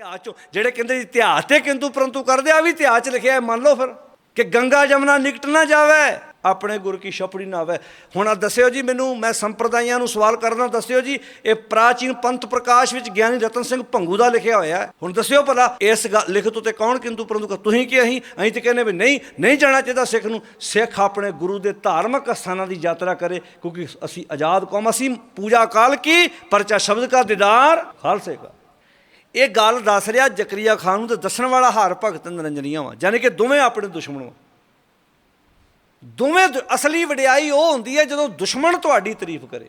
ਇਤਿਹਾਸ ਚੋਂ। ਜਿਹੜੇ ਕਹਿੰਦੇ ਜੀ ਇਤਿਹਾਸ ਤੇ ਕਿੰਤੂ ਪਰੰਤੂ ਕਰਦੇ ਆ ਵੀ ਇਤਿਹਾਸ ਚ ਲਿਖਿਆ ਹੈ, ਮੰਨ ਲਓ ਫਿਰ। ਕਿ ਗੰਗਾ ਜਮਨਾ ਨਿਕਟ ਨਾ ਜਾਵੇ, ਆਪਣੇ ਗੁਰ ਕੀ ਛਪੜੀ ਨਾ ਆਵੇ। ਹੁਣ ਆ ਦੱਸਿਓ ਜੀ ਮੈਨੂੰ, ਮੈਂ ਸੰਪਰਦਾਇਆਂ ਨੂੰ ਸਵਾਲ ਕਰਦਾ, ਦੱਸਿਓ ਜੀ, ਇਹ ਪ੍ਰਾਚੀਨ ਪੰਥ ਪ੍ਰਕਾਸ਼ ਵਿੱਚ ਗਿਆਨੀ ਰਤਨ ਸਿੰਘ ਭੰਗੂ ਦਾ ਲਿਖਿਆ ਹੋਇਆ ਹੁਣ ਦੱਸਿਓ ਭਲਾ, ਇਸ ਗੱਲ- ਲਿਖਤ ਉਤੇ ਕੌਣ ਕਿੰਤੂ ਪਰੰਤੂ ਤੁਸੀਂ ਕੀ ਅਸੀਂ? ਅਸੀਂ ਤੇ ਕਹਿੰਦੇ ਵੀ ਨਹੀਂ ਨਹੀਂ ਜਾਣਾ ਚਾਹੀਦਾ ਸਿੱਖ ਨੂੰ। ਸਿੱਖ ਆਪਣੇ ਗੁਰੂ ਦੇ ਧਾਰਮਿਕ ਸਥਾਨਾਂ ਦੀ ਯਾਤਰਾ ਕਰੇ, ਕਿਉਂਕਿ ਅਸੀਂ ਆਜ਼ਾਦ ਕੌਮ ਅਸੀਂ ਪੂਜਾ ਕਾਲ ਕੀ, ਪਰਚਾ ਸ਼ਬਦ ਕਾ ਦੀਦਾਰ ਖਾਲਸੇ ਕਾ। ਇਹ ਗੱਲ ਦੱਸ ਰਿਹਾ ਜ਼ਕਰੀਆ ਖਾਨ ਨੂੰ ਤੇ ਦੱਸਣ ਵਾਲਾ ਹਾਰ ਭਗਤ ਨਰੰਜਨੀਆਂ ਵਾ ਯਾਨੀ ਕਿ ਦੋਵੇਂ ਆਪਣੇ ਦੁਸ਼ਮਣ ਵਾ। ਦੋਵੇਂ ਦੁ- ਅਸਲੀ ਵਡਿਆਈ ਉਹ ਹੁੰਦੀ ਹੈ ਜਦੋਂ ਦੁਸ਼ਮਣ ਤੁਹਾਡੀ ਤਾਰੀਫ ਕਰੇ।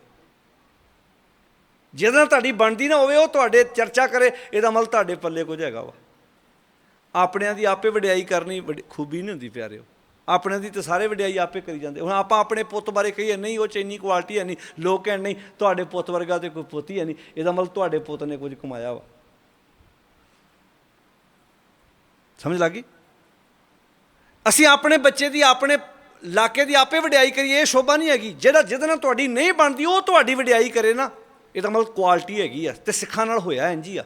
ਜਿਹਦਾ ਤੁਹਾਡੀ ਬਣਦੀ ਨਾ ਹੋਵੇ, ਉਹ ਤੁਹਾਡੇ ਚਰਚਾ ਕਰੇ, ਇਹਦਾ ਮਤਲਬ ਤੁਹਾਡੇ ਪੱਲੇ ਕੁਝ ਹੈਗਾ ਵਾ। ਆਪਣਿਆਂ ਦੀ ਆਪੇ ਵਡਿਆਈ ਕਰਨੀ ਵਡ- ਖੂਬੀ ਨਹੀਂ ਹੁੰਦੀ, ਪਿਆਰਿਓ। ਆਪਣਿਆਂ ਦੀ ਤਾਂ ਸਾਰੇ ਵਡਿਆਈ ਆਪੇ ਕਰੀ ਜਾਂਦੇ। ਹੁਣ ਆਪਾਂ ਆਪਣੇ ਪੁੱਤ ਬਾਰੇ ਕਹੀਏ, ਨਹੀਂ, ਉਹ ਚ ਇੰਨੀ ਕੁਆਲਿਟੀ ਹੈ ਨਹੀਂ, ਲੋਕ ਕਹਿਣ, ਨਹੀਂ, ਤੁਹਾਡੇ ਪੁੱਤ ਵਰਗਾ ਤੇ ਕੋਈ ਪੁੱਤ ਹੀ ਹੈ ਨਹੀਂ, ਇਹਦਾ ਮਤਲਬ ਤੁਹਾਡੇ ਪੁੱਤ ਨੇ ਕੁਝ ਕਮਾਇਆ ਵਾ। ਸਮਝ ਲੱਗੀ ਅਸੀਂ ਆਪਣੇ ਬੱਚੇ ਦੀ, ਆਪਣੇ ਇਲਾਕੇ ਦੀ ਆਪੇ ਵਡਿਆਈ ਕਰੀਏ, ਇਹ ਸ਼ੋਭਾ ਨਹੀਂ ਹੈਗੀ। ਜਿਹੜਾ ਜਿਹਦੇ ਨਾਲ ਤੁਹਾਡੀ ਨਹੀਂ ਬਣਦੀ, ਉਹ ਤੁਹਾਡੀ ਵਡਿਆਈ ਕਰੇ ਨਾ। ਇਹ ਤਾਂ ਮਤਲਬ ਕੁਆਲਿਟੀ ਹੈਗੀ ਆ ਤੇ ਸਿੱਖਾਂ ਨਾਲ ਹੋਇਆ ਇੰਜ ਹੀ ਆ।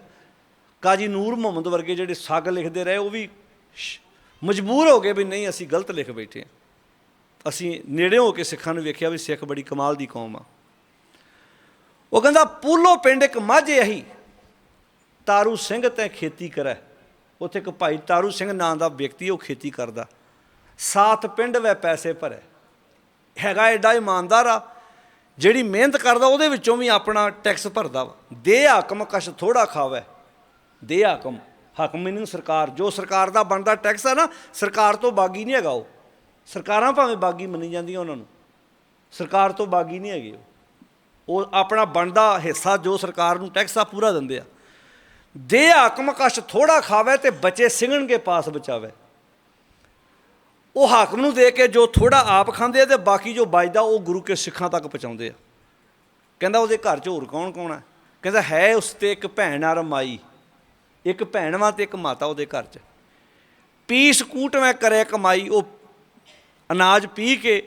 ਕਾਜੀ ਨੂਰ ਮੁਹੰਮਦ ਵਰਗੇ ਜਿਹੜੇ ਸਾਗ ਲਿਖਦੇ ਰਹੇ, ਉਹ ਵੀ ਸ਼- ਮਜਬੂਰ ਹੋ ਗਏ ਵੀ ਨਹੀਂ, ਅਸੀਂ ਗਲਤ ਲਿਖ ਬੈਠੇ ਹਾਂ ਅਸੀਂ ਨੇੜੇ ਹੋ ਕੇ ਸਿੱਖਾਂ ਨੂੰ ਵੇਖਿਆ ਵੀ ਸਿੱਖ ਬੜੀ ਕਮਾਲ ਦੀ ਕੌਮ ਆ। ਉਹ ਕਹਿੰਦਾ, ਪੂਲੋ ਪਿੰਡ ਇੱਕ ਮਾਝੇ ਅਹੀ, ਤਾਰੂ ਸਿੰਘ ਤੈ ਖੇਤੀ ਕਰੈ। ਉੱਥੇ ਇੱਕ ਭਾਈ ਤਾਰੂ ਸਿੰਘ ਨਾਂ ਦਾ ਵਿਅਕਤੀ ਉਹ ਖੇਤੀ ਕਰਦਾ। ਸਾਤ ਪਿੰਡ ਵੈ ਪੈਸੇ ਭਰੇ। ਹੈਗਾ ਐਡਾ ਇਮਾਨਦਾਰ ਆ, ਜਿਹੜੀ ਮਿਹਨਤ ਕਰਦਾ, ਉਹਦੇ ਵਿੱਚੋਂ ਵੀ ਆਪਣਾ ਟੈਕਸ ਭਰਦਾ ਵਾ। ਦੇ ਹਾਕਮ ਕਸ਼ ਥੋੜਾ ਖਾਵੇ। ਦੇ ਹਾਕਮ। ਹਾਕਮ ਮੀਨਿੰਗ ਸਰਕਾਰ, ਜੋ ਸਰਕਾਰ ਦਾ ਬਣਦਾ ਟੈਕਸ ਆ ਨਾ, ਸਰਕਾਰ ਤੋਂ ਬਾਗੀ ਨਹੀਂ ਹੈਗਾ ਉਹ। ਸਰਕਾਰਾਂ ਭਾਵੇਂ ਬਾਗੀ ਮੰਨੀ ਜਾਂਦੀਆਂ ਉਹਨਾਂ ਨੂੰ। ਸਰਕਾਰ ਤੋਂ ਬਾਗੀ ਨਹੀਂ ਹੈਗੇ ਉਹ। ਉਹ ਆਪਣਾ ਬਣਦਾ ਹਿੱਸਾ ਜੋ ਸਰਕਾਰ ਨੂੰ ਟੈਕਸ ਆ, ਪੂਰਾ ਦਿੰਦੇ ਆ। ਦੇ ਹਾਕਮ ਕਸ਼ ਥੋੜਾ ਖਾਵੇ ਤੇ ਬੱਚੇ ਸਿੰਘਣ ਕੇ ਪਾਸ ਬਚਾਵੇ। ਉਹ ਹਾਕਮ ਨੂੰ ਦੇ ਕੇ ਜੋ ਥੋੜਾ ਆਪ ਖਾਂਦੇ ਆ ਤੇ ਬਾਕੀ ਜੋ ਬਚਦਾ ਉਹ ਗੁਰੂ ਕੇ ਸਿੱਖਾਂ ਤੱਕ ਪਹੁੰਚਾਉਂਦੇ ਆ। ਕਹਿੰਦਾ ਉਹਦੇ ਘਰ 'ਚ ਹੋਰ ਕੌਣ ਕੌਣ ਹੈ ਕਹਿੰਦਾ ਹੈ ਉਸ ਤੇ ਇੱਕ ਭੈਣ ਆ ਰਮਾਈ। ਇੱਕ ਭੈਣ ਵਾ ਤੇ ਇੱਕ ਮਾਤਾ ਉਹਦੇ ਘਰ 'ਚ। ਪੀਸ ਕੂਟ ਮੈਂ ਕਰੇ ਕਮਾਈ, ਉਹ ਅਨਾਜ ਪੀ ਕੇ,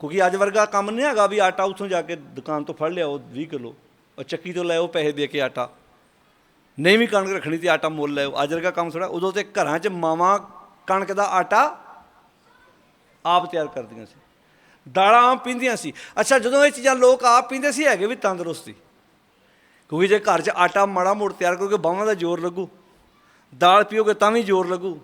ਕਿਉਂਕਿ ਅੱਜ ਵਰਗਾ ਕੰਮ ਨਹੀਂ ਹੈਗਾ ਵੀ ਆਟਾ ਉੱਥੋਂ ਜਾ ਕੇ ਦੁਕਾਨ ਤੋਂ ਫੜ ਲਿਆਓ 20 ਕਿਲੋ। ਉਹ ਚੱਕੀ ਤੋਂ ਲਿਆਓ ਪੈਸੇ ਦੇ ਕੇ ਆਟਾ। ਨਹੀਂ ਵੀ ਕਣਕ ਰੱਖਣੀ ਤੇ ਆਟਾ ਮੁੱਲ ਲਿਆਓ ਅੱਜ ਕੰਮ ਥੋੜਾ ਉਦੋਂ ਤੇ ਘਰਾਂ 'ਚ ਮਾਵਾਂ ਕਣਕ ਦਾ ਆਟਾ ਆਪ ਤਿਆਰ ਕਰਦੀਆਂ ਸੀ। ਦਾਲਾਂ ਆਪ ਪੀਂਦੀਆਂ ਸੀ। ਅੱਛਾ, ਜਦੋਂ ਇਹ ਚੀਜ਼ਾਂ ਲੋਕ ਆਪ ਪੀਂਦੇ ਸੀ, ਹੈਗੇ ਵੀ ਤੰਦਰੁਸਤੀ? ਕਿਉਂਕਿ ਜੇ ਘਰ 'ਚ ਆਟਾ ਮਾੜਾ ਮੋੜ ਤਿਆਰ ਕਰੋਗੇ ਬਾਹਾਂ ਦਾ ਜ਼ੋਰ ਲੱਗੂ। ਦਾਲ ਪੀਓਗੇ, ਤਾਂ ਵੀ ਜ਼ੋਰ ਲੱਗੂ।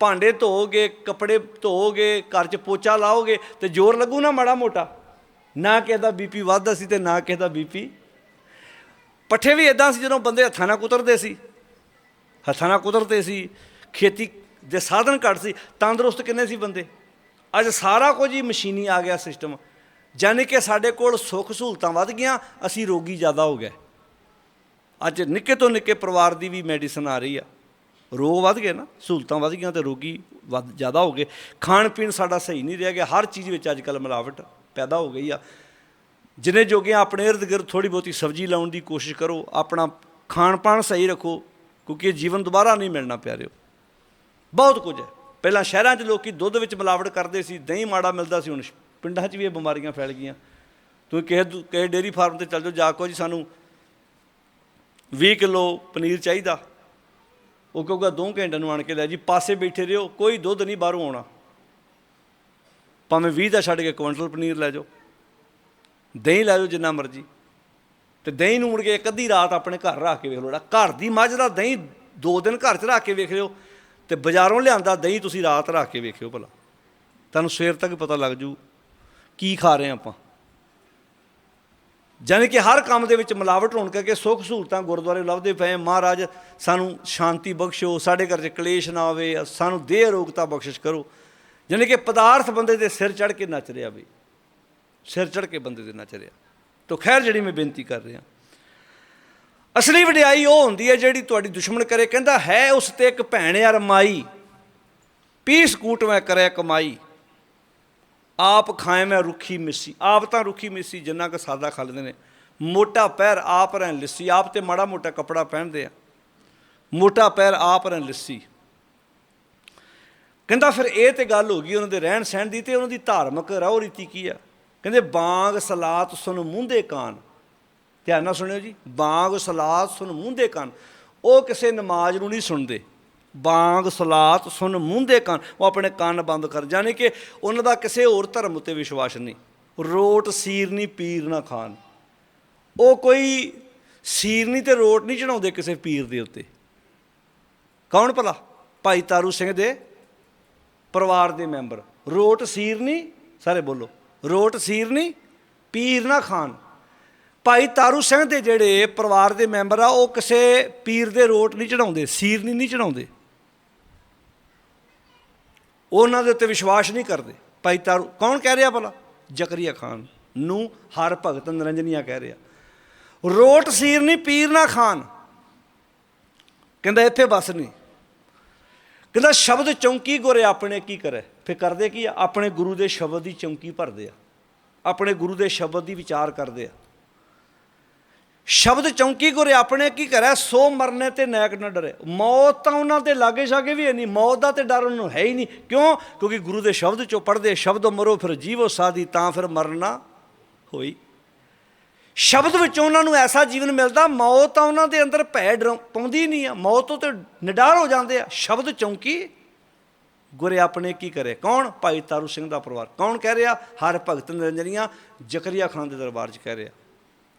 ਭਾਂਡੇ ਧੋਓਗੇ, ਕੱਪੜੇ ਧੋਓਗੇ, ਘਰ 'ਚ ਪੋਚਾ ਲਾਓਗੇ, ਤੇ ਜ਼ੋਰ ਲੱਗੂ ਨਾ ਮਾੜਾ ਮੋਟਾ? ਨਾ ਕਿਸੇ ਦਾ ਬੀਪੀ ਵੱਧਦਾ ਸੀ ਤੇ ਨਾ ਕਿਸੇ ਦਾ ਬੀਪੀ ਪੱਠੇ ਵੀ ਇਦਾਂ ਸੀ ਜਦੋਂ ਬੰਦੇ ਹੱਥਾਂ ਨਾਲ ਕੁਤਰਦੇ ਸੀ। ਹੱਥਾਂ ਨਾਲ ਕੁਤਰਦੇ ਸੀ, ਖੇਤੀ ਦੇ ਸਾਧਨ ਘੱਟ ਸੀ, ਤੰਦਰੁਸਤ ਕਿੰਨੇ ਸੀ ਬੰਦੇ? ਅੱਜ ਸਾਰਾ ਕੁਝ ਹੀ ਮਸ਼ੀਨੀ ਆ ਗਿਆ ਸਿਸਟਮ। ਯਾਨੀ ਕਿ ਸਾਡੇ ਕੋਲ ਸੁੱਖ ਸਹੂਲਤਾਂ ਵੱਧ ਗਈਆਂ, ਅਸੀਂ ਰੋਗੀ ਜ਼ਿਆਦਾ ਹੋ ਗਏ। ਅੱਜ ਨਿੱਕੇ ਤੋਂ ਨਿੱਕੇ ਪਰਿਵਾਰ ਦੀ ਵੀ ਮੈਡੀਸਨ ਆ ਰਹੀ ਆ। ਰੋਗ ਵੱਧ ਗਏ ਨਾ, ਸਹੂਲਤਾਂ ਵੱਧ ਗਈਆਂ ਤੇ ਰੋਗੀ ਵੱਧ ਜ਼ਿਆਦਾ ਹੋ ਗਏ। ਖਾਣ ਪੀਣ ਸਾਡਾ ਸਹੀ ਨਹੀਂ ਰਹਿ ਗਿਆ, ਹਰ ਚੀਜ਼ ਵਿੱਚ ਅੱਜ ਕੱਲ ਮਿਲਾਵਟ ਪੈਦਾ ਹੋ ਗਈ ਆ। ਜਿੰਨੇ ਜੋਗੀਆਂ ਆਪਣੇ ਇਰਦ ਗਿਰਦ ਥੋੜੀ ਬਹੁਤੀ ਸਬਜ਼ੀ ਲਾਉਣ ਦੀ ਕੋਸ਼ਿਸ਼ ਕਰੋ, ਆਪਣਾ ਖਾਣ ਪਾਣ ਸਹੀ ਰੱਖੋ, ਕਿਉਂਕਿ ਇਹ ਜੀਵਨ ਦੁਬਾਰਾ ਨਹੀਂ ਮਿਲਣਾ, ਪਿਆਰਿਓ। ਬਹੁਤ ਕੁਝ ਹੈ। ਪਹਿਲਾਂ ਸ਼ਹਿਰਾਂ 'ਚ ਲੋਕੀ ਦੁੱਧ ਵਿੱਚ ਮਿਲਾਵਟ ਕਰਦੇ ਸੀ, ਦਹੀਂ ਮਾੜਾ ਮਿਲਦਾ ਸੀ, ਹੁਣ ਪਿੰਡਾਂ 'ਚ ਵੀ ਇਹ ਬਿਮਾਰੀਆਂ ਫੈਲ ਗਈਆਂ। ਤੁਸੀਂ ਕਿਸੇ ਕਿਸੇ ਡੇਰੀ ਫਾਰਮ ਤੇ ਚੱਲ ਜਾਓ, ਜਾ ਕੋ ਜੀ ਸਾਨੂੰ 20 ਕਿਲੋ ਪਨੀਰ ਚਾਹੀਦਾ। ਉਹ ਕਹੂਗਾ 2 ਘੰਟੇ ਨੂੰ ਆਣ ਕੇ ਲੈ ਜੀ, ਪਾਸੇ ਬੈਠੇ ਰਹੋ, ਕੋਈ ਦੁੱਧ ਨਹੀਂ ਬਾਹਰੋਂ ਆਉਣਾ। ਭਾਵੇਂ 20 ਦਾ ਛੱਡ ਕੇ ਕੁਇੰਟਲ ਪਨੀਰ ਲੈ ਜਾਓ। ਦਹੀਂ ਲੈ ਜਾਓ ਜਿੰਨਾ ਮਰਜ਼ੀ। ਤੇ ਦਹੀਂ ਨੂੰ ਮੁੜ ਕੇ ਇੱਕ ਅੱਧੀ ਰਾਤ ਆਪਣੇ ਘਰ ਰੱਖ ਕੇ ਵੇਖ ਲਓ ਜਿਹੜਾ ਘਰ ਦੀ ਮੱਝ ਦਾ ਦਹੀਂ ਦੋ ਦਿਨ ਘਰ 'ਚ ਰੱਖ ਕੇ ਵੇਖ ਲਿਓ ਤੇ ਬਾਜ਼ਾਰੋਂ ਲਿਆਂਦਾ ਦਹੀਂ ਤੁਸੀਂ ਰਾਤ ਰੱਖ ਕੇ ਵੇਖਿਓ ਭਲਾ। ਤੁਹਾਨੂੰ ਸਵੇਰ ਤੱਕ ਪਤਾ ਲੱਗ ਜੂ ਕੀ ਖਾ ਰਹੇ ਆਪਾਂ। ਜਾਣੀ ਕਿ ਹਰ ਕੰਮ ਦੇ ਵਿੱਚ ਮਿਲਾਵਟ ਹੋਣ ਕਰਕੇ ਸੁੱਖ ਸਹੂਲਤਾਂ ਗੁਰਦੁਆਰੇ ਲੱਭਦੇ ਪਏ ਮਹਾਰਾਜ, ਸਾਨੂੰ ਸ਼ਾਂਤੀ ਬਖਸ਼ੋ ਸਾਡੇ ਘਰ 'ਚ ਕਲੇਸ਼ ਨਾ ਆਵੇ, ਸਾਨੂੰ ਦੇਹ ਰੋਗਤਾ ਬਖਸ਼ਿਸ਼ ਕਰੋ। ਜਾਣੀ ਕਿ ਪਦਾਰਥ ਬੰਦੇ ਦੇ ਸਿਰ ਚੜ ਕੇ ਨੱਚ ਰਿਹਾ ਬਈ ਸਿਰ ਚੜ ਕੇ ਬੰਦੇ ਦੇ ਨੱਚ ਰਿਹਾ ਤੋ ਖੈਰ ਜਿਹੜੀ ਮੈਂ ਬੇਨਤੀ ਕਰ ਰਿਹਾ। ਅਸਲੀ ਵਡਿਆਈ ਉਹ ਹੁੰਦੀ ਹੈ ਜਿਹੜੀ ਤੁਹਾਡੀ ਦੁਸ਼ਮਣ ਕਰੇ, ਕਹਿੰਦਾ ਹੈ ਉਸ ਤੇ ਇੱਕ ਭੈਣ ਯਾਰ ਮਾਈ। ਪੀਸ ਕੂਟ ਮੈਂ ਕਰਿਆ ਕਮਾਈ। ਆਪ ਖਾਏ ਮੈਂ ਰੁੱਖੀ ਮਿੱਸੀ। ਆਪ ਤਾਂ ਰੁੱਖੀ ਮਿੱਸੀ ਜਿੰਨਾ ਕੁ ਸਾਦਾ ਖਾ ਨੇ। ਮੋਟਾ ਪੈਰ ਆਪ ਰਹਿਣ ਲਿੱਸੀ। ਆਪ ਤੇ ਮਾੜਾ ਮੋਟਾ ਕੱਪੜਾ ਪਹਿਨਦੇ ਆ। ਮੋਟਾ ਪੈਰ ਆਪ ਰਹਿਣ ਲਿੱਸੀ। ਕਹਿੰਦਾ ਫਿਰ ਇਹ ਤੇ ਗੱਲ ਹੋ ਗਈ, ਉਹਨਾਂ ਦੇ ਰਹਿਣ ਸਹਿਣ ਦੀ ਤੇ ਉਹਨਾਂ ਦੀ ਧਾਰਮਿਕ ਰਹੁ ਰੀਤੀ ਕੀ ਆ? ਕਹਿੰਦੇ, ਬਾਗ ਸਲਾਤ ਸੁਨ ਮੂੰਦੇ ਕਾਨ। ਧਿਆਨ ਨਾਲ ਸੁਣਿਓ ਜੀ, ਬਾਗ ਸਲਾਤ ਸੁਨ ਮੂੰਦੇ ਕਾਨ। ਉਹ ਕਿਸੇ ਨਮਾਜ਼ ਨੂੰ ਨਹੀਂ ਸੁਣਦੇ। ਬਾਂਗ ਸਲਾਤ ਸੁਣ ਮੂੰਹ ਕਾਨ। ਉਹ ਆਪਣੇ ਕੰਨ ਬੰਦ ਕਰ ਜਾਣੇ ਕਿ ਉਹਨਾਂ ਦਾ ਕਿਸੇ ਹੋਰ ਧਰਮ ਉੱਤੇ ਵਿਸ਼ਵਾਸ ਨਹੀਂ। ਰੋਟ ਸੀਰਨੀ ਪੀਰ ਨਾ ਖਾਨ। ਉਹ ਕੋਈ ਸੀਰਨੀ ਨਹੀਂ ਤੇ ਰੋਟ ਨਹੀਂ ਚੜਾਉਂਦੇ ਕਿਸੇ ਪੀਰ ਦੇ ਉੱਤੇ। ਕੌਣ ਭਲਾ? ਭਾਈ ਤਾਰੂ ਸਿੰਘ ਦੇ ਪਰਿਵਾਰ ਦੇ ਮੈਂਬਰ। ਰੋਟ ਸੀਰਨੀ ਸਾਰੇ ਬੋਲੋ। ਰੋਟ ਸੀਰ ਨਹੀਂ, ਪੀਰ ਨਾ ਖਾਨ। ਭਾਈ ਤਾਰੂ ਸਿੰਘ ਦੇ ਜਿਹੜੇ ਪਰਿਵਾਰ ਦੇ ਮੈਂਬਰ ਆ, ਉਹ ਕਿਸੇ ਪੀਰ ਦੇ ਰੋਟ ਨਹੀਂ ਚੜਾਉਂਦੇ, ਸੀਰ ਨਹੀਂ ਚੜਾਉਂਦੇ। ਉਹਨਾਂ ਦੇ ਉੱਤੇ ਵਿਸ਼ਵਾਸ ਨਹੀਂ ਕਰਦੇ। ਭਾਈ ਤਾਰੂ, ਕੌਣ ਕਹਿ ਰਿਹਾ ਭਲਾ? ਜ਼ਕਰੀਆ ਖਾਨ ਨੂੰ ਹਰ ਭਗਤ ਨਿਰੰਜਨੀਆ ਕਹਿ ਰਿਹਾ। ਰੋਟ ਸੀਰ ਨਹੀਂ, ਪੀਰ ਨਾ ਖਾਨ। ਕਹਿੰਦਾ, ਇੱਥੇ ਬਸ ਨਹੀਂ। ਕਹਿੰਦਾ, ਸ਼ਬਦ ਚੌਂਕੀ ਗੁਰੇ ਆਪਣੇ ਕੀ ਕਰੇ? ਫਿਰ ਕਰਦੇ ਕੀ ਆ? ਆਪਣੇ ਗੁਰੂ ਦੇ ਸ਼ਬਦ ਦੀ ਚੌਂਕੀ ਭਰਦੇ ਆ। ਆਪਣੇ ਗੁਰੂ ਦੇ ਸ਼ਬਦ ਦੀ ਵਿਚਾਰ ਕਰਦੇ ਆ। ਸ਼ਬਦ ਚੌਂਕੀ ਗੁਰੇ ਆਪਣੇ ਕੀ ਕਰਿਆ? ਸੋ ਮਰਨੇ ਤੇ ਨੈਕ ਨਾ ਡਰੇ। ਮੌਤ ਤਾਂ ਉਹਨਾਂ ਦੇ ਲਾਗੇ ਛਾਗੇ ਵੀ ਹੈ ਨਹੀਂ। ਮੌਤ ਦਾ ਤੇ ਡਰ ਉਹਨਾਂ ਨੂੰ ਹੈ ਹੀ ਨਹੀਂ। ਕਿਉਂ? ਕਿਉਂਕਿ ਗੁਰੂ ਦੇ ਸ਼ਬਦ ਚੋਂ ਪੜਦੇ ਸ਼ਬਦ ਮਰੋ ਫਿਰ ਜੀਵੋ ਸਾਦੀ ਤਾਂ ਫਿਰ ਮਰਨਾ ਹੋਈ। ਸ਼ਬਦ ਵਿੱਚੋਂ ਉਹਨਾਂ ਨੂੰ ਐਸਾ ਜੀਵਨ ਮਿਲਦਾ, ਮੌਤ ਤਾਂ ਉਹਨਾਂ ਦੇ ਅੰਦਰ ਭੈ ਡਰ ਪਾਉਂਦੀ ਨਹੀਂ ਆ। ਮੌਤ ਤੋਂ ਤੇ ਨਿਡਰ ਹੋ ਜਾਂਦੇ ਆ। ਸ਼ਬਦ ਚੌਂਕੀ ਗੁਰੇ ਆਪਣੇ ਕੀ ਕਰੇ? ਕੌਣ? ਭਾਈ ਤਾਰੂ ਸਿੰਘ ਦਾ ਪਰਿਵਾਰ। ਕੌਣ ਕਹਿ ਰਿਹਾ? ਹਰ ਭਗਤ ਨਿਰੰਜਨੀਆਂ ਜ਼ਕਰੀਆ ਖਾਨ ਦੇ ਦਰਬਾਰ 'ਚ ਕਹਿ ਰਿਹਾ।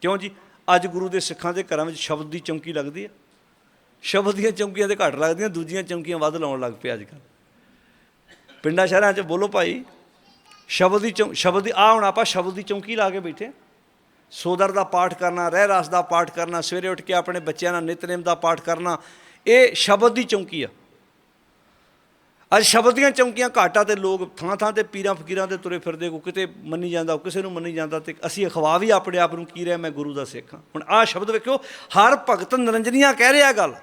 ਕਿਉਂ ਜੀ? ਅੱਜ ਗੁਰੂ ਦੇ ਸਿੱਖਾਂ ਦੇ ਘਰਾਂ ਵਿੱਚ ਸ਼ਬਦ ਦੀ ਚੌਂਕੀ ਲੱਗਦੀ ਹੈ। ਸ਼ਬਦ ਦੀਆਂ ਚੌਂਕੀਆਂ ਤੇ ਘੱਟ ਲੱਗਦੀਆਂ, ਦੂਜੀਆਂ ਚੌਂਕੀਆਂ ਵੱਧ ਲਾਉਣ ਲੱਗ ਪਏ ਅੱਜ ਕੱਲ੍ਹ ਪਿੰਡਾਂ ਸ਼ਹਿਰਾਂ 'ਚ ਬੋਲੋ ਭਾਈ, ਸ਼ਬਦ ਦੀ ਚੌਂ, ਸ਼ਬਦ ਦੀ ਆ ਹੁਣ ਆਪਾਂ ਸ਼ਬਦ ਦੀ ਚੌਂਕੀ ਲਾ ਕੇ ਬੈਠੇ ਸੋਦਰ ਦਾ ਪਾਠ ਕਰਨਾ ਰਹਿ ਰਾਸ ਦਾ ਪਾਠ ਕਰਨਾ, ਸਵੇਰੇ ਉੱਠ ਕੇ ਆਪਣੇ ਬੱਚਿਆਂ ਨਾਲ ਨਿਤਨੇਮ ਦਾ ਪਾਠ ਕਰਨਾ, ਇਹ ਸ਼ਬਦ ਦੀ ਚੌਂਕੀ ਆ। ਅੱਜ ਸ਼ਬਦ ਦੀਆਂ ਚੌਂਕੀਆਂ ਘਾਟਾ ਤੇ ਲੋਕ ਥਾਂ ਥਾਂ ਤੇ ਪੀਰਾਂ ਫਕੀਰਾਂ ਤੇ ਤੁਰੇ ਫਿਰਦੇ ਕੋ ਕਿਤੇ ਮੰਨੀ ਜਾਂਦਾ ਕਿਸੇ ਨੂੰ ਮੰਨੀ ਜਾਂਦਾ ਤੇ ਅਸੀਂ ਅਖਵਾ ਵੀ ਆਪਣੇ ਆਪ ਨੂੰ ਕੀ ਰਿਹਾ, ਮੈਂ ਗੁਰੂ ਦਾ ਸਿੱਖ ਹਾਂ। ਹੁਣ ਆਹ ਸ਼ਬਦ ਵੇਖਿਓ, ਹਰ ਭਗਤ ਨਿਰੰਜਨੀਆਂ ਕਹਿ ਰਿਹਾ ਗੱਲ।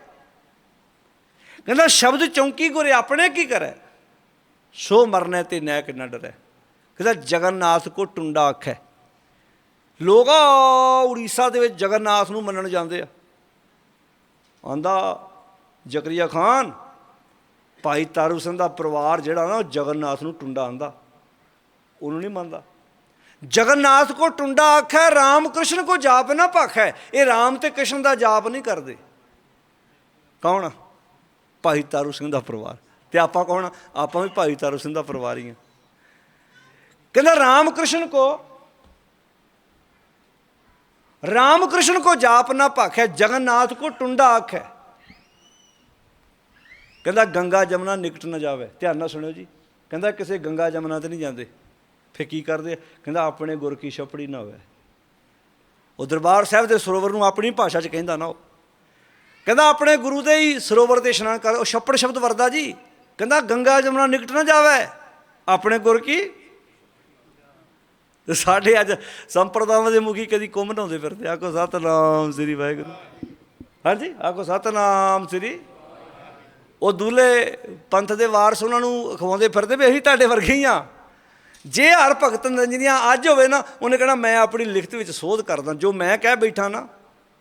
ਕਹਿੰਦਾ ਸ਼ਬਦ ਚੌਂਕੀ ਗੁਰੇ ਆਪਣੇ ਕੀ ਕਰੇ? ਸੋ ਮਰਨੇ ਤੇ ਨੈਕ ਨਾ ਡਰੇ ਕਹਿੰਦਾ ਜਗਨਨਾਥ ਕੋ ਟੁੰਡਾ ਆਖੈ। ਲੋਕ ਆ, ਉੜੀਸਾ ਦੇ ਵਿੱਚ ਜਗਨਨਾਥ ਨੂੰ ਮੰਨਣ ਜਾਂਦੇ ਆ। ਆਂਦਾ, ਜ਼ਕਰੀਆ ਖਾਨ ਭਾਈ ਤਾਰੂ ਸਿੰਘ ਦਾ ਪਰਿਵਾਰ ਜਿਹੜਾ ਨਾ ਉਹ ਜਗਨਨਾਥ ਨੂੰ ਟੁੰਡਾ ਆਂਦਾ। ਉਹਨੂੰ ਨਹੀਂ ਮੰਨਦਾ। ਜਗਨਨਾਥ ਕੋ ਟੁੰਡਾ ਆਖੈ ਰਾਮ ਕ੍ਰਿਸ਼ਨ ਕੋ ਜਾਪ ਨਾ ਭਾਖੈ। ਇਹ ਰਾਮ ਤੇ ਕ੍ਰਿਸ਼ਨ ਦਾ ਜਾਪ ਨਹੀਂ ਕਰਦੇ। ਕੌਣ? ਭਾਈ ਤਾਰੂ ਸਿੰਘ ਦਾ ਪਰਿਵਾਰ। ਤੇ ਆਪਾਂ ਕੌਣ? ਆਪਾਂ ਵੀ ਭਾਈ ਤਾਰੂ ਸਿੰਘ ਦਾ ਪਰਿਵਾਰ ਹੀ ਆ। ਕਹਿੰਦਾ ਰਾਮ ਕ੍ਰਿਸ਼ਨ ਕੋ ਰਾਮ ਕ੍ਰਿਸ਼ਨ ਕੋ ਜਾਪ ਨਾ ਭਾਖੈ, ਜਗਨਨਾਥ ਕੋ ਟੁੰਡਾ ਆਖੈ। ਕਹਿੰਦਾ ਗੰਗਾ ਜਮਨਾ ਨਿਕਟ ਨਾ ਜਾਵੇ। ਧਿਆਨ ਨਾਲ ਸੁਣਿਓ ਜੀ। ਕਹਿੰਦਾ ਕਿਸੇ ਗੰਗਾ ਜਮਨਾ ਤੇ ਨਹੀਂ ਜਾਂਦੇ। ਫੇ ਕੀ ਕਰਦੇ ਕਹਿੰਦਾ ਆਪਣੇ ਗੁਰ ਕੀ ਛਪੜੀ ਨਾ ਹੋਵੇ। ਉਹ ਦਰਬਾਰ ਸਾਹਿਬ ਦੇ ਸਰੋਵਰ ਨੂੰ ਆਪਣੀ ਭਾਸ਼ਾ 'ਚ ਕਹਿੰਦਾ ਨਾ ਉਹ। ਕਹਿੰਦਾ ਆਪਣੇ ਗੁਰੂ ਦੇ ਹੀ ਸਰੋਵਰ ਤੇ ਇਸ਼ਨਾਨ ਕਰ, ਉਹ ਛੱਪੜ ਸ਼ਬਦ ਵਰਦਾ ਜੀ। ਕਹਿੰਦਾ ਗੰਗਾ ਜਮਨਾ ਨਿਕਟ ਨਾ ਜਾਵੇ। ਆਪਣੇ ਗੁਰ ਕੀ? ਤੇ ਸਾਡੇ ਅੱਜ ਸੰਪਰਦਾਵਾਂ ਦੇ ਮੁਖੀ ਕਦੀ ਕੁੰਭ ਨਹਾਉਂਦੇ ਫਿਰਦੇ ਆਖੋ ਸਤਨਾਮ ਸ੍ਰੀ ਵਾਹਿਗੁਰੂ। ਹਾਂਜੀ? ਆਖੋ ਸਤਨਾਮ ਸ੍ਰੀ ਉਹ ਦੂਲੇ ਪੰਥ ਦੇ ਵਾਰਸ ਉਹਨਾਂ ਨੂੰ ਖਵਾਉਂਦੇ ਫਿਰਦੇ ਵੀ ਅਸੀਂ ਤੁਹਾਡੇ ਵਰਗੇ ਹੀ ਆ। ਜੇ ਹਰ ਭਗਤ ਨੰਜਨੀਆਂ ਅੱਜ ਹੋਵੇ ਨਾ ਉਹਨੇ ਕਹਿਣਾ ਮੈਂ ਆਪਣੀ ਲਿਖਤ ਵਿੱਚ ਸੋਧ ਕਰਦਾ ਜੋ ਮੈਂ ਕਹਿ ਬੈਠਾ ਨਾ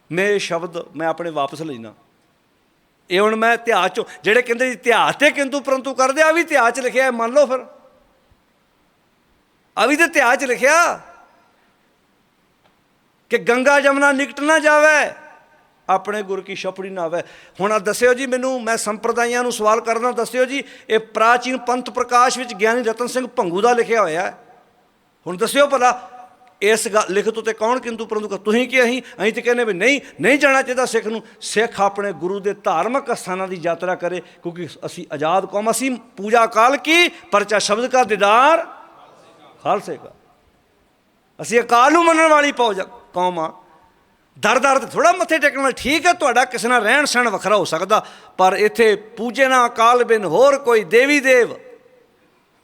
ਮੈਂ ਇਹ ਸ਼ਬਦ ਮੈਂ ਆਪਣੇ ਵਾਪਸ ਲੈਣਾ ਇਹ ਹੁਣ ਮੈਂ ਇਤਿਹਾਸ ਚੋਂ ਜਿਹੜੇ ਕਹਿੰਦੇ ਇਤਿਹਾਸ ਤੇ ਕਿੰਤੂ ਪਰੰਤੂ ਕਰਦੇ ਆ ਵੀ ਇਤਿਹਾਸ 'ਚ ਲਿਖਿਆ ਹੈ, ਮੰਨ ਲਓ ਫਿਰ। ਆ ਵੀ ਤੇ ਇਤਿਹਾਸ 'ਚ ਲਿਖਿਆ ਕਿ ਗੰਗਾ ਜਮਨਾ ਨਿਕਟ ਨਾ ਜਾਵੇ ਆਪਣੇ ਗੁਰ ਕੀ ਛਪੜੀ ਨਾ ਆਵੇ ਹੁਣ ਆ ਦੱਸਿਓ ਜੀ ਮੈਨੂੰ, ਮੈਂ ਸੰਪਰਦਾਇਆਂ ਨੂੰ ਸਵਾਲ ਕਰਦਾ, ਦੱਸਿਓ ਜੀ, ਇਹ ਪ੍ਰਾਚੀਨ ਪੰਥ ਪ੍ਰਕਾਸ਼ ਵਿੱਚ ਗਿਆਨੀ ਰਤਨ ਸਿੰਘ ਭੰਗੂ ਦਾ ਲਿਖਿਆ ਹੋਇਆ ਹੈ। ਹੁਣ ਦੱਸਿਓ ਭਲਾ, ਇਸ ਗੱਲ ਲਿਖਤ ਉਤੇ ਕੌਣ ਕਿੰਤੂ ਪਰੰਤੂ ਤੁਸੀਂ ਕੀ ਅਸੀਂ? ਅਸੀਂ ਤੇ ਕਹਿੰਦੇ ਵੀ ਨਹੀਂ ਨਹੀਂ ਜਾਣਾ ਚਾਹੀਦਾ ਸਿੱਖ ਨੂੰ। ਸਿੱਖ ਆਪਣੇ ਗੁਰੂ ਦੇ ਧਾਰਮਿਕ ਸਥਾਨਾਂ ਦੀ ਯਾਤਰਾ ਕਰੇ, ਕਿਉਂਕਿ ਅਸੀਂ ਆਜ਼ਾਦ ਕੌਮ, ਅਸੀਂ ਪੂਜਾ ਕਾਲ ਕੀ? ਪਰਚਾ ਸ਼ਬਦ ਕਾ ਦੀਦਾਰ? ਖਾਲਸੇ ਕਾ। ਅਸੀਂ ਅਕਾਲ ਨੂੰ ਮੰਨਣ ਵਾਲੀ ਫੌਜ ਕੌਮ ਆ। ਦਰ ਦਰ ਤੇ ਥੋੜਾ ਮੱਥੇ ਟੇਕਣ ਵਾਲਾ ਠੀਕ ਹੈ, ਤੁਹਾਡਾ ਕਿਸੇ ਨਾਲ ਰਹਿਣ ਸਹਿਣ ਵੱਖਰਾ ਹੋ ਸਕਦਾ, ਪਰ ਇੱਥੇ ਪੂਜੇ ਨਾ ਅਕਾਲ ਬਿਨ ਹੋਰ ਕੋਈ ਦੇਵੀ ਦੇਵ।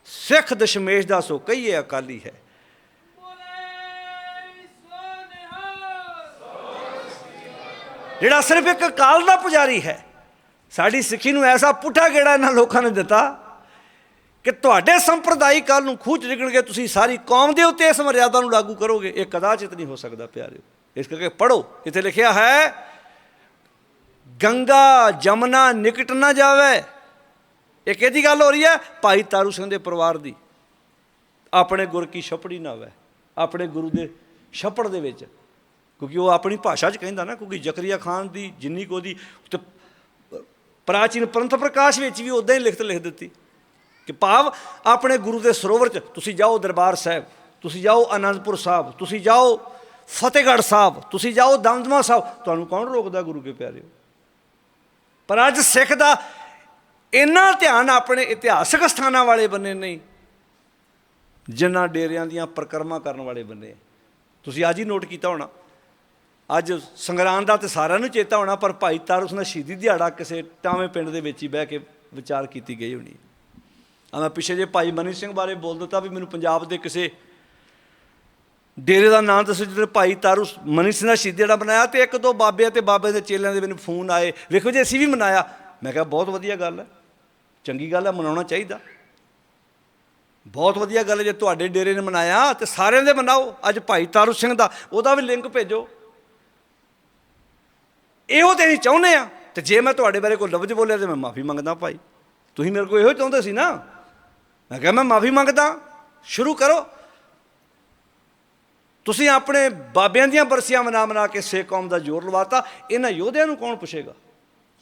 ਸਿੱਖ ਦਸ਼ਮੇਸ਼ ਦਾ ਸੋ ਕਹੀਏ ਅਕਾਲੀ ਹੈ। ਜਿਹੜਾ ਸਿਰਫ ਇੱਕ ਅਕਾਲ ਦਾ ਪੁਜਾਰੀ ਹੈ, ਸਾਡੀ ਸਿੱਖੀ ਨੂੰ ਐਸਾ ਪੁੱਠਾ ਗੇੜਾ ਇਹਨਾਂ ਲੋਕਾਂ ਨੇ ਦਿੱਤਾ ਕਿ ਤੁਹਾਡੇ ਸੰਪਰਦਾਇ ਕੱਲ ਨੂੰ ਖੂਚ ਨਿਕਲਣਗੇ ਤੁਸੀਂ ਸਾਰੀ ਕੌਮ ਦੇ ਉੱਤੇ ਇਸ ਮਰਿਆਦਾ ਨੂੰ ਲਾਗੂ ਕਰੋਗੇ। ਇਹ ਕਦਾਚਿਤ ਨਹੀਂ ਹੋ ਸਕਦਾ, ਪਿਆਰਿਓ। ਇਸ ਕਰਕੇ ਪੜੋ ਇੱਥੇ ਲਿਖਿਆ ਹੈ, ਗੰਗਾ ਜਮਨਾ ਨਿਕਟ ਨਾ ਜਾਵੇ। ਇਹ ਕਿਹਦੀ ਗੱਲ ਹੋ ਰਹੀ ਹੈ? ਭਾਈ ਤਾਰੂ ਸਿੰਘ ਦੇ ਪਰਿਵਾਰ ਦੀ। ਆਪਣੇ ਗੁਰ ਕੀ ਛਪੜੀ ਨਾ ਹੋਵੇ। ਆਪਣੇ ਗੁਰੂ ਦੇ ਛਪੜ ਦੇ ਵਿੱਚ। ਕਿਉਂਕਿ ਉਹ ਆਪਣੀ ਭਾਸ਼ਾ 'ਚ ਕਹਿੰਦਾ ਨਾ, ਕਿਉਂਕਿ ਜ਼ਕਰੀਆ ਖਾਨ ਦੀ ਜਿੰਨੀ ਕੁ ਉਹਦੀ ਤੇ ਪ੍ਰਾਚੀਨ ਪੰਥ ਪ੍ਰਕਾਸ਼ ਵਿੱਚ ਵੀ ਉਦਾਂ ਹੀ ਲਿਖਤ ਲਿਖ ਦਿੱਤੀ ਕਿ ਭਾਵ ਆਪਣੇ ਗੁਰੂ ਦੇ ਸਰੋਵਰ 'ਚ ਤੁਸੀਂ ਜਾਓ ਦਰਬਾਰ ਸਾਹਿਬ, ਤੁਸੀਂ ਜਾਓ ਆਨੰਦਪੁਰ ਸਾਹਿਬ, ਤੁਸੀਂ ਜਾਓ ਫਤਿਹਗੜ੍ਹ ਸਾਹਿਬ, ਤੁਸੀਂ ਜਾਓ ਦਮਦਮਾ ਸਾਹਿਬ, ਤੁਹਾਨੂੰ ਕੌਣ ਰੋਕਦਾ ਗੁਰੂ ਕੇ ਪਿਆਰਿਓ? ਪਰ ਅੱਜ ਸਿੱਖ ਦਾ ਇੰਨਾ ਧਿਆਨ ਆਪਣੇ ਇਤਿਹਾਸਕ ਸਥਾਨਾਂ ਵਾਲੇ ਬੰਨੇ ਨਹੀਂ ਜਿੰਨਾ ਡੇਰਿਆਂ ਦੀਆਂ ਪ੍ਰਕਰਮਾ ਕਰਨ ਵਾਲੇ ਬੰਨੇ ਤੁਸੀਂ ਅੱਜ ਹੀ ਨੋਟ ਕੀਤਾ ਹੋਣਾ, ਅੱਜ ਸੰਗਰਾਂਦ ਦਾ ਤੇ ਸਾਰਿਆਂ ਨੂੰ ਚੇਤਾ ਹੋਣਾ, ਪਰ ਭਾਈ ਤਾਰੂਸ ਨਾਲ ਸ਼ਹੀਦੀ ਦਿਹਾੜਾ ਕਿਸੇ ਟਾਵੇਂ ਪਿੰਡ ਦੇ ਵਿੱਚ ਹੀ ਬਹਿ ਕੇ ਵਿਚਾਰ ਕੀਤੀ ਗਈ ਹੋਣੀ। ਆ ਮੈਂ ਪਿੱਛੇ ਜੇ ਭਾਈ ਮਨੀ ਸਿੰਘ ਬਾਰੇ ਬੋਲ ਦਿੱਤਾ ਵੀ ਮੈਨੂੰ ਪੰਜਾਬ ਦੇ ਕਿਸੇ ਡੇਰੇ ਦਾ ਨਾਮ ਦੱਸੋ ਜਿਹਦੇ ਭਾਈ ਤਾਰੂ ਮਨੀ ਸਿੰਘ ਦਾ ਸ਼ਹੀਦੀ ਜਿਹੜਾ ਬਣਾਇਆ ਤੇ ਇੱਕ ਦੋ ਬਾਬੇ ਤੇ ਬਾਬੇ ਦੇ ਚੇਲਿਆਂ ਦੇ ਮੈਨੂੰ ਫੋਨ ਆਏ। ਵੇਖੋ ਜੀ, ਅਸੀਂ ਵੀ ਮਨਾਇਆ। ਮੈਂ ਕਿਹਾ, ਬਹੁਤ ਵਧੀਆ ਗੱਲ ਹੈ। ਚੰਗੀ ਗੱਲ ਹੈ, ਮਨਾਉਣਾ ਚਾਹੀਦਾ। ਬਹੁਤ ਵਧੀਆ ਗੱਲ ਹੈ, ਜੇ ਤੁਹਾਡੇ ਡੇਰੇ ਨੇ ਮਨਾਇਆ, ਤੇ ਸਾਰਿਆਂ ਦੇ ਮਨਾਓ। ਅੱਜ ਭਾਈ ਤਾਰੂ ਸਿੰਘ ਦਾ, ਉਹਦਾ ਵੀ ਲਿੰਕ ਭੇਜੋ। ਇਹੋ ਤੇ ਅਸੀਂ ਚਾਹੁੰਦੇ ਆ ਤੇ ਜੇ ਮੈਂ ਤੁਹਾਡੇ ਬਾਰੇ ਕੋਈ ਲਫ਼ਜ਼ ਬੋਲਿਆ, ਤੇ ਮੈਂ ਮਾਫੀ ਮੰਗਦਾ ਭਾਈ। ਤੁਸੀਂ ਮੇਰੇ ਕੋਲ ਇਹੋ ਚਾਹੁੰਦੇ ਸੀ ਨਾ? ਮੈਂ ਕਿਹਾ, ਮੈਂ ਮਾਫੀ ਮੰਗਦਾ। ਸ਼ੁਰੂ ਕਰੋ। ਤੁਸੀਂ ਆਪਣੇ ਬਾਬਿਆਂ ਦੀਆਂ ਬਰਸੀਆਂ ਮਨਾ ਮਨਾ ਕੇ ਸਿੱਖ ਕੌਮ ਦਾ ਜ਼ੋਰ ਲਵਾਤਾ, ਇਹਨਾਂ ਯੋਧਿਆਂ ਨੂੰ ਕੌਣ ਪੁੱਛੇਗਾ?